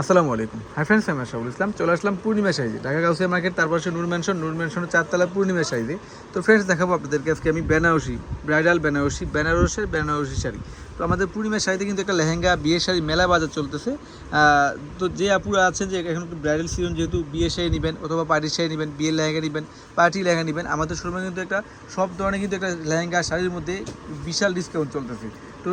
আসসালামু আলাইকুম। Hi friends আমি আশাউল ইসলাম। চলে আসলাম পূর্ণিমা সাইজে ঢাকা গাউসিয়া মার্কেট তারপর সে নূর ম্যানশন নূর ম্যানশনের চারতলা পূর্ণিমা সাইজে তো ফ্রেন্ডস দেখাবো আপনাদেরকে আজকে আমি বেনারসি ব্রাইডাল বেনারসি, বেনারসের বেনারসি শাড়ি। তো আমাদের পূর্ণিমা শাড়িতে কিন্তু একটা লেহেঙ্গা, বিয়ের শাড়ি, মেলা বাজার চলতেছে। তো যে আপুরা আছেন যে এখন ব্রাইডাল সিজন যেহেতু বিয়ের শাড়ি নেবেন অথবা পার্টির শাড়ি নেবেন, বিয়ের লেহেঙ্গা নেবেন পার্টি লেহেঙ্গা নেবেন, আমাদের শোরুমে কিন্তু একটা সব ধরনের কিন্তু একটা লেহেঙ্গা শাড়ির মধ্যে বিশাল ডিসকাউন্ট চলতেছে। তো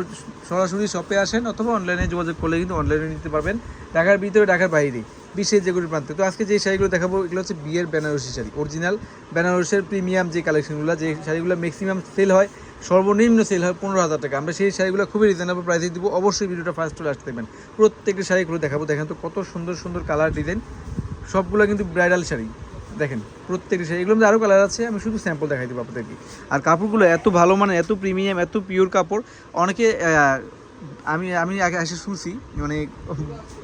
সরাসরি শপে আসেন অথবা অনলাইনে যোগাযোগ করলে কিন্তু অনলাইনে নিতে পারবেন। ঢাকার ভিতরে, ঢাকার বাইরে, বিশ্বের যে কোনো প্রান্তে। তো আজকে যে শাড়িগুলো দেখাবো, এগুলো হচ্ছে বিয়ের বেনারসি শাড়ি অরিজিনাল বেনারসের প্রিমিয়াম যে কালেকশনগুলো যে শাড়িগুলো ম্যাক্সিমাম সেল হয় সর্বনিম্ন সেল হয় পনেরো হাজার টাকা। আমরা সেই শাড়িগুলো খুবই রিজনেবল প্রাইসে দিব। অবশ্যই ভিডিওটা ফার্স্ট চলে আসতে দেবেন প্রত্যেকটা শাড়িগুলো দেখাবো। দেখেন তো কত সুন্দর সুন্দর কালার ডিজাইন সবগুলো কিন্তু ব্রাইডাল শাড়ি। দেখেন, প্রত্যেকটি শাড়ি। এগুলো আরও কালার আছে। আমি শুধু স্যাম্পল দেখাই দেবো আপনাদেরকে। আর কাপড়গুলো এত ভালো মানে এত প্রিমিয়াম এত পিওর কাপড়। অনেকে আমি আমি আগে এসে শুনছি মানে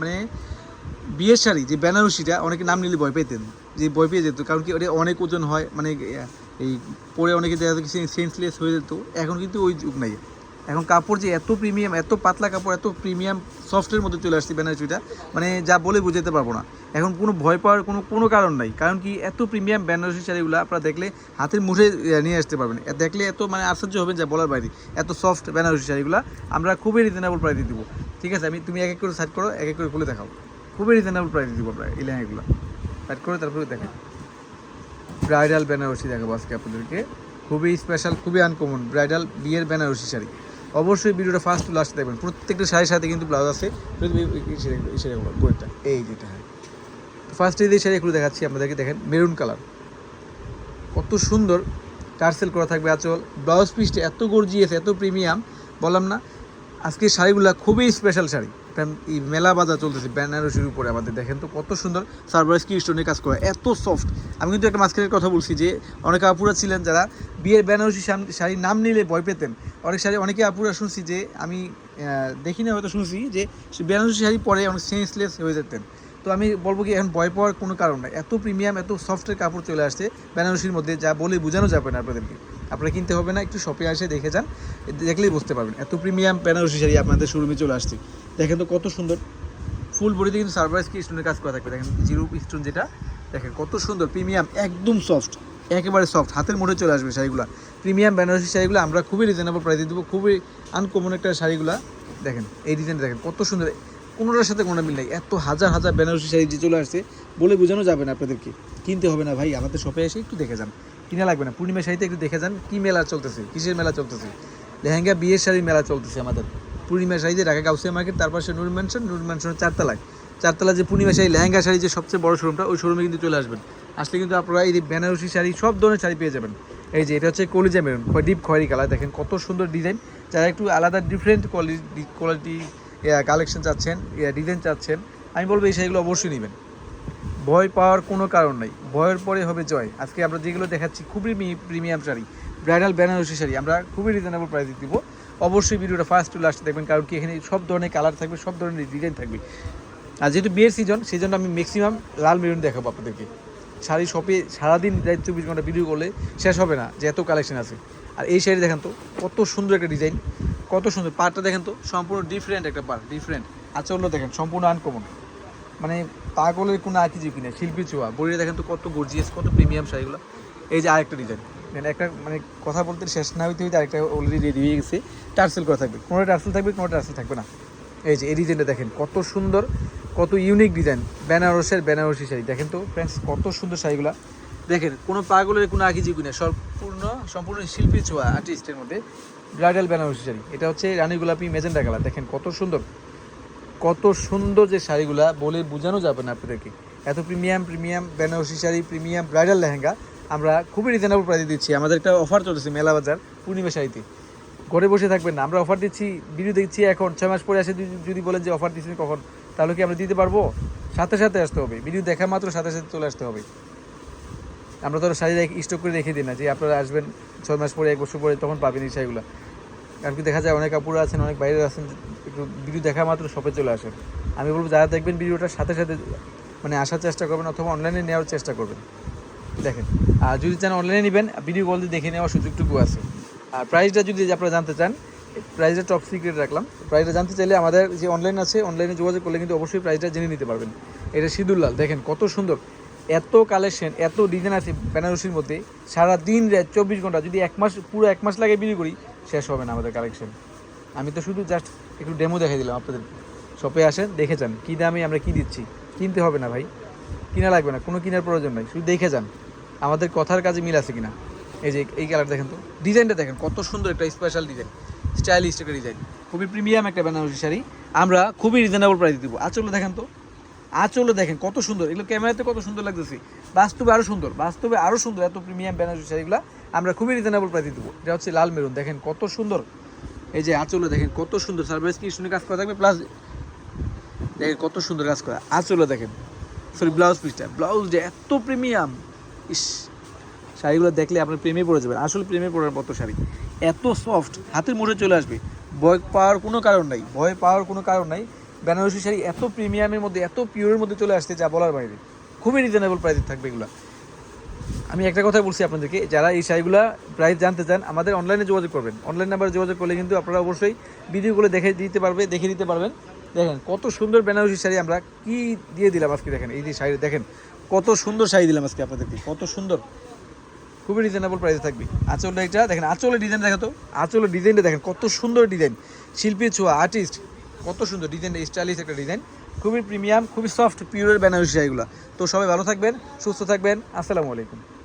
মানে বিয়ের শাড়ি, যে বেনারসিটা, অনেকে নাম নিলে ভয় পেতেন। যে ভয় পেয়ে যেত, কারণ কি ওটা অনেক ওজন হয় মানে এই পরে অনেকে দেখা যেত সেন্সলেস হয়ে যেত। এখন কিন্তু ওই যুগ নাই। এখন কাপড় যে এত প্রিমিয়াম এত পাতলা কাপড়, এত প্রিমিয়াম সফটের মধ্যে চলে আসছে বেনারসিটা মানে যা বলে বুঝাতে পারব না। এখন কোনো ভয় পাওয়ার কোনো কোনো কারণ নাই। কারণ কি এত প্রিমিয়াম বেনারসি শাড়িগুলো আপনারা দেখলে হাতের মুঠে নিয়ে আসতে পারবেন। দেখলে এত মানে আশ্চর্য হবেন যা বলার বাইরে, এত সফট বেনারসি শাড়িগুলো আমরা খুবই রিজনেবল প্রাইসে দিব। ঠিক আছে, আমি তুমি এক এক করে সাইড করো, এক এক করে খুলে দেখাও। খুবই রিজনেবল প্রাইসে দিব আমরা এই লেহেঙ্গাগুলো। সাইড করে তারপরে দেখেন। ব্রাইডাল বেনারসি দেখাবো আজকে আপনাদেরকে। খুবই স্পেশাল খুবই আনকমন ব্রাইডাল বিয়ের বেনারসি শাড়ি। অবশ্যই ভিডিওটা ফার্স্ট টু লাস্ট দেখবেন। প্রত্যেকটা শাড়ির সাথে কিন্তু ব্লাউজ আছে। এই যেটা হ্যাঁ। ফার্স্ট এই শাড়ি এগুলো দেখাচ্ছি আপনাদেরকে, দেখেন মেরুন কালার কত সুন্দর টার্সেল করা থাকবে আচল। ব্লাউজ পিসটা এত গর্জিয়াস এত প্রিমিয়াম বললাম না। আজকে শাড়িগুলো খুবই স্পেশাল শাড়ি। এই মেলা বাজার চলতেছে বেনারসির উপরে আমাদের, দেখেন তো কত সুন্দর সার্ভাইস কি কাজ করা, এত সফট আমি কিন্তু একটা মাঝখানের কথা বলছি যে, অনেক আপুরা ছিলেন যারা বিয়ের বেনারসি শাম- শাড়ির নাম নিলে ভয় পেতেন। অনেক শাড়ি অনেকে আপুরা শুনছি যে, আমি দেখি না হয়তো শুনছি যে বেনারসি শাড়ি পরে অনেক সেন্সলেস হয়ে যেতেন। তো আমি বলব কি, এখন ভয় পাওয়ার কোনো কারণ নাই। এত প্রিমিয়াম এত সফটের কাপড় চলে আসছে বেনারসির মধ্যে, যা বলে বোঝানো যাবে না আপনাদেরকে। আপনারা কিনতে হবে না, একটু শপে আসে দেখে যান, দেখলেই বুঝতে পারবেন। এত প্রিমিয়াম বেনারসি শাড়ি আপনাদের শোরুমে চলে আসছে। দেখেন তো কত সুন্দর। ফুল বডিতে কিন্তু সার্ভাইস কি স্টোনের কাজ করা থাকবে। দেখেন জিরো স্টোন যেটা, দেখেন কত সুন্দর প্রিমিয়াম একদম সফট একেবারে সফট হাতের মুঠে চলে আসবে শাড়িগুলো। প্রিমিয়াম বেনারসি শাড়িগুলো আমরা খুবই রিজনেবল প্রাইসে দেবো, খুবই আনকমন একটা শাড়িগুলো। দেখেন, এই ডিজাইন দেখেন কত সুন্দর, কোনোটার সাথে কোনো মিল নাই। এত হাজার হাজার বেনারসি শাড়ি যে চলে আসছে, বলে বোঝানো যাবে না আপনাদেরকে। কিনতে হবে না ভাই, আমাদের শপে এসে একটু দেখে যান। কিনা লাগবে না। পূর্ণিমা শাড়িতে একটু দেখে যান, কী মেলা চলতেছে, কিসের মেলা চলতেছে। লেহেঙ্গা, বিয়ের শাড়ির মেলা চলতেছে আমাদের। পূর্ণিমা শাড়িতে ঢাকা গাউসিয়া মার্কেট, তারপর সে নূর ম্যানশন নূর ম্যানশনের চারতলায় চারতলা যে পূর্ণিমা শাড়ি, লেহেঙ্গা শাড়ি যে সবচেয়ে বড় শোরুমটা ওই শোরুমে কিন্তু চলে আসবেন। আসলে কিন্তু আপনারা এই বেনারসি শাড়ি, সব ধরনের শাড়ি পেয়ে যাবেন। এই যে, এটা হচ্ছে কলিজা মেরুন ডিপ খয়েরি কালার দেখেন কত সুন্দর ডিজাইন যারা একটু আলাদা ডিফারেন্ট কোয়ালিটি কোয়ালিটি কালেকশন চাচ্ছেন ডিজাইন চাচ্ছেন, আমি বলব এই শাড়িগুলো অবশ্যই নেবেন। ভয় পাওয়ার কোনো কারণ নাই। ভয়ের পরে হবে জয়। আজকে আমরা যেগুলো দেখাচ্ছি খুবই প্রিমিয়াম শাড়ি, ব্রাইডাল বেনারসি শাড়ি, আমরা খুবই রিজনেবল প্রাইসে দিব। অবশ্যই ভিডিওটা ফার্স্ট টু লাস্ট দেখবেন, কারণ কি এখানে সব ধরনের কালার থাকবে, সব ধরনের ডিজাইন থাকবে। আর যেহেতু বিয়ের সিজন সেই জন্য আমি ম্যাক্সিমাম লাল মেরুন দেখাবো আপনাদেরকে। শাড়ি শপে সারাদিন রাত চব্বিশ ঘণ্টা ভিডিও করলে শেষ হবে না, যে এত কালেকশন আছে। আর এই শাড়ি দেখেন তো, কত সুন্দর একটা ডিজাইন কত সুন্দর। পাড়টা দেখেন তো, সম্পূর্ণ ডিফারেন্ট একটা পার ডিফারেন্ট আচরণটা দেখেন, সম্পূর্ণ আনকমন মানে পাগলের কোনো আর কিছু কিনা শিল্পী ছোঁয়া বড়িটা দেখেন তো কত গর্জিয়াস কত প্রিমিয়াম শাড়িগুলো এই যে আরেকটা ডিজাইন মানে একটা মানে কথা বলতে শেষ না হইতে হইতে আরেকটা অলরেডি রেডি হয়ে গেছে। টার্সেল করা থাকবে। কোনোটা টার্সেল থাকবে, কোনোটা টার্সেল থাকবে না। এই যে এই ডিজাইনটা দেখেন, কত সুন্দর, কত ইউনিক ডিজাইন বেনারসের বেনারসি শাড়ি। দেখেন তো ফ্রেন্ডস কত সুন্দর শাড়িগুলো। দেখেন, কোনো পাগলের কোনো আকিজি কিনা সম্পূর্ণ সম্পূর্ণ শিল্পী ছোঁয়া আর্টিস্টের মধ্যে। ব্রাইডাল বেনারসি শাড়ি। এটা হচ্ছে রানী গোলাপি মেজেন্ডা কালার। দেখেন কত সুন্দর। কত সুন্দর যে শাড়িগুলা, বলে বোঝানো যাবে না আপনাদেরকে। এত premium premium Banarasi sari premium bridal lehenga, আমরা খুবই রিজনেবল প্রাইসে দিচ্ছি। আমাদের একটা অফার চলেছে মেলা বাজার, পূর্ণিমা শাড়িতে। ঘরে বসে থাকবেন না। আমরা অফার দিচ্ছি ভিডিও দেখছি এখন, ছয় মাস পরে আসে যদি- বলেন যে অফার দিচ্ছি কখন, তাহলে কি আমরা দিতে পারব? সাথে সাথে আসতে হবে। ভিডিও দেখা মাত্র, সাথে সাথে চলে আসতে হবে। আমরা তো শাড়ি স্টক করে রেখে দিই না যে আপনারা আসবেন ছয় মাস পরে, এক বছর পরে, তখন পাবেন এই শাড়িগুলো। কারণ কি দেখা যায় অনেক কাপড় আছেন, অনেক বাইরে আছেন, একটু ভিডিও দেখা মাত্র শপে চলে আসেন। আমি বলব যারা দেখবেন ভিডিওটার সাথে সাথে মানে আসার চেষ্টা করবেন অথবা অনলাইনে নেওয়ার চেষ্টা করবেন। দেখেন, আর যদি চান অনলাইনে নেবেন ভিডিও কল দিয়ে দেখে নেওয়ার সুযোগটুকু আছে। আর প্রাইসটা যদি আপনারা জানতে চান প্রাইসটা টপ সিক্রেট রাখলাম। প্রাইসটা জানতে চাইলে আমাদের যে অনলাইন আছে অনলাইনে যোগাযোগ করলে কিন্তু অবশ্যই প্রাইসটা জেনে নিতে পারবেন। এটা সিঁদুরলাল, দেখেন কত সুন্দর। এত কালেকশন এত ডিজাইন আছে বেনারসির মধ্যে সারা দিন রাত চব্বিশ ঘণ্টা, যদি এক মাস, পুরো এক মাস লাগে বিক্রি করি, শেষ হবে না আমাদের কালেকশন আমি তো শুধু জাস্ট একটু ডেমো দেখাই দিলাম আপনাদের। শপে আসেন, দেখে যান, কী দামে আমরা কী দিচ্ছি। কিনতে হবে না ভাই। কিনা লাগবে না, কোনো কেনার প্রয়োজন নাই, শুধু দেখে যান। আমাদের কথার কাজে মিল আছে কিনা। এই যে, এই কালার দেখেন তো। ডিজাইনটা দেখেন, কত সুন্দর একটা স্পেশাল ডিজাইন স্টাইলিশ একটা ডিজাইন খুবই প্রিমিয়াম একটা বেনারসি শাড়ি। আমরা খুবই রিজনেবল প্রাইস দিব। আঁচলও দেখেন তো। আঁচলও দেখেন, কত সুন্দর। এগুলো ক্যামেরাতে কত সুন্দর লাগতেছে। বাস্তবে আরও সুন্দর, বাস্তবে আরও সুন্দর, এত প্রিমিয়াম বেনারসি শাড়িগুলো আমরা খুবই রিজনেবল প্রাইস দেবো। এটা হচ্ছে লাল মেরুন, দেখেন কত সুন্দর। এই যে আঁচলও দেখেন, কত সুন্দর সার্ভিস কি শুনে কাজ করা থাকবে? প্লাস দেখেন কত সুন্দর কাজ করা। আঁচলও দেখেন সরি ব্লাউজ পিসটা ব্লাউজটা এত প্রিমিয়াম ইস, শাড়িগুলো দেখলে আপনার প্রেমে পড়ে যাবেন। আসলে প্রেমে পড়ার মতো শাড়ি। এত সফট হাতের মুঠে চলে আসবে। ভয় পাওয়ার কোনো কারণ নাই, ভয় পাওয়ার কোনো কারণ নাই। বেনারসি শাড়ি এত প্রিমিয়ামের মধ্যে, এত পিওরের মধ্যে চলে আসছে যা বলার বাইরে। খুবই রিজনেবল প্রাইসে থাকবে এগুলো। আমি একটা কথা বলছি আপনাদেরকে, যারা এই শাড়িগুলো প্রাইস জানতে চান, আমাদের অনলাইনে যোগাযোগ করবেন। অনলাইন নাম্বারে যোগাযোগ করলে কিন্তু আপনারা অবশ্যই ভিডিওগুলো দেখে দিতে পারবে দেখে দিতে পারবেন। দেখেন, কত সুন্দর বেনারসি শাড়ি আমরা কি দিয়ে দিলাম আজকে দেখেন, এই যে শাড়ি দেখেন, কত সুন্দর শাড়ি দিলাম আজকে আপনাদেরকে, কত সুন্দর। খুবই রিজনেবল প্রাইসে থাকবে। আঁচলটা এটা, দেখেন, আঁচলের ডিজাইন দেখো তো আঁচলের ডিজাইনটা দেখেন, কত সুন্দর ডিজাইন শিল্পীর ছোঁয়া আর্টিস্ট কত সুন্দর ডিজাইনটা স্টাইলিশ একটা ডিজাইন খুবই প্রিমিয়াম খুবই সফট পিওরের বেনারসি এগুলো তো সবাই ভালো থাকবেন, সুস্থ থাকবেন। আসসালামু আলাইকুম।